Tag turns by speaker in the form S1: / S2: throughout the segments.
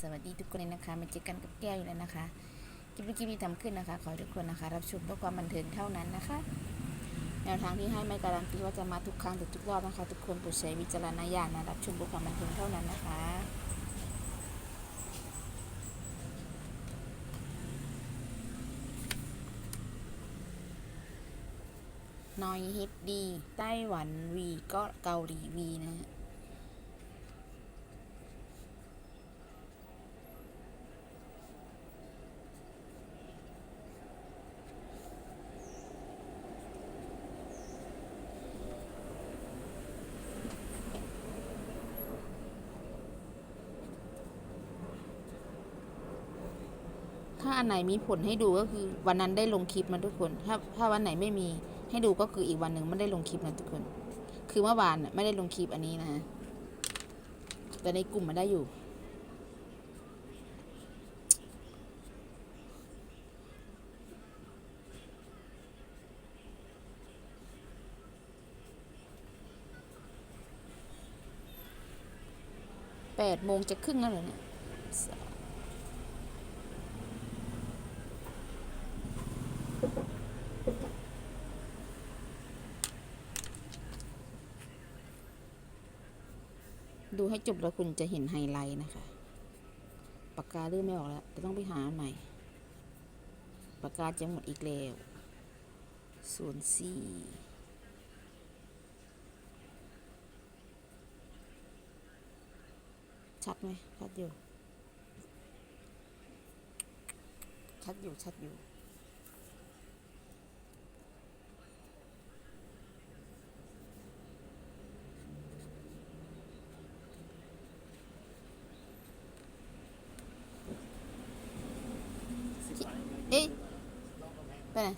S1: สวัสดีทุกคนเลยนะคะมาเจอกันกับแก้วอยู่แล้วนะคะคลิปวิดีโอที่ทำขึ้นนะคะ ขอทุกคนนะคะ รับชมเพื่อความบันเทิงเท่านั้นนะคะ แนวทางที่ให้ไม่การันตีว่าจะมาทุกครั้งหรือทุกรอบนะคะ ทุกคนโปรดใช้วิจารณญาณนะรับชมเพื่อความบันเทิงเท่านั้นนะคะนอยฮิตดีไต้หวันวีก็เกาหลีวีนะ ถ้าอันไหนมีผลให้ดูก็คือวันนั้นได้ลงคลิปนะทุกคน ถ้าถ้าวันไหนไม่มีให้ดูก็คืออีกวันหนึ่งไม่ได้ลงคลิปนะทุกคน คือเมื่อวานน่ะไม่ได้ลงคลิปอันนี้นะแต่ในกลุ่มมันได้อยู่ แปดโมงจะครึ่งแล้วเหรอเนี่ย ดูให้จบแล้วคุณจะเห็นไฮไลท์นะคะ ปากกาเลื่อนไม่ออกแล้วจะต้องไปหาใหม่ ปากกาจะหมดอีกแล้วศูนสี่ชัดไหมชัดอยู่ ชัดอยู่ ชัดอยู่ เอ๊ะไปไหน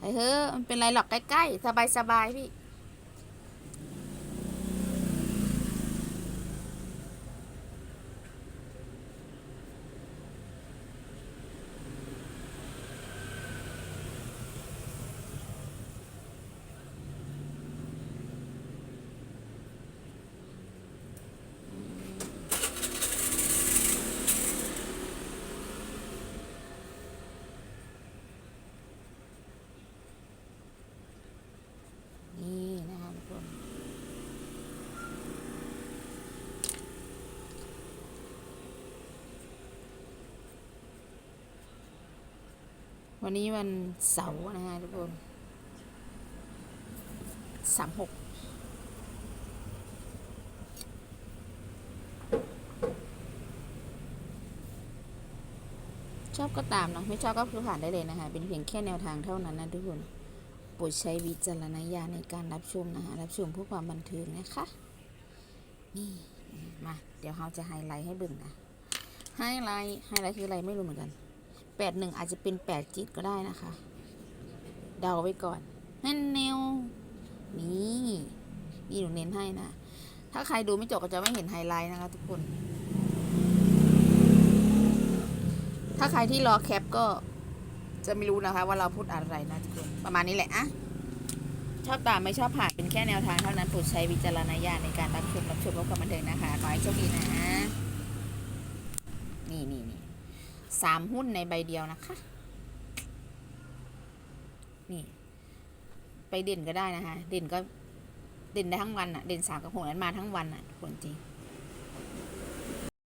S1: ไอ้เฮ้ยมันเป็นไรหรอกใกล้ๆ สบายๆพี่ นี่นะคะทุกคน วันนี้วันเสาร์นะคะทุกคนสามหกชอบก็ตามเนาะไม่ชอบก็คือผ่านได้เลยนะคะ เป็นเพียงแค่แนวทางเท่านั้นนะทุกคนโปรดใช้วิจารณญาณในการรับชมนะคะรับชมเพื่อความบันเทิงนะคะนี่มา เดี๋ยวเราจะไฮไลท์ให้เบิ่งนะไฮไลท์ไฮไลท์คืออะไรไม่รู้เหมือนกัน ดหนึ่งอาจจะเป็นแปดจิตก็ได้นะคะ เดาไว้ก่อนนั่นแนวนี่นี่หนูเน้นให้นะ ถ้าใครดูไม่จบก็จะไม่เห็นไฮไลท์นะคะ ทุกคน ถ้าใครที่รอแคปก็จะไม่รู้นะคะ ว่าเราพูดอะไรนะทุกคนประมาณนี้แหละอะชอบตามไม่ชอบผ่านเป็นแค่แนวทางเท่านั้นโปรดใช้วิจารณญาณในการรับชมรับชมรับความบันเทิงนะคะขอให้โชคดีนะนี่นี่นี่ สามหุ้นในใบเดียวนะคะ นี่ไปเด่นก็ได้นะคะ เด่นก็เด่นได้ทั้งวันอะเด่นสามกับหกนั้นมาทั้งวันอะทุกคนจริง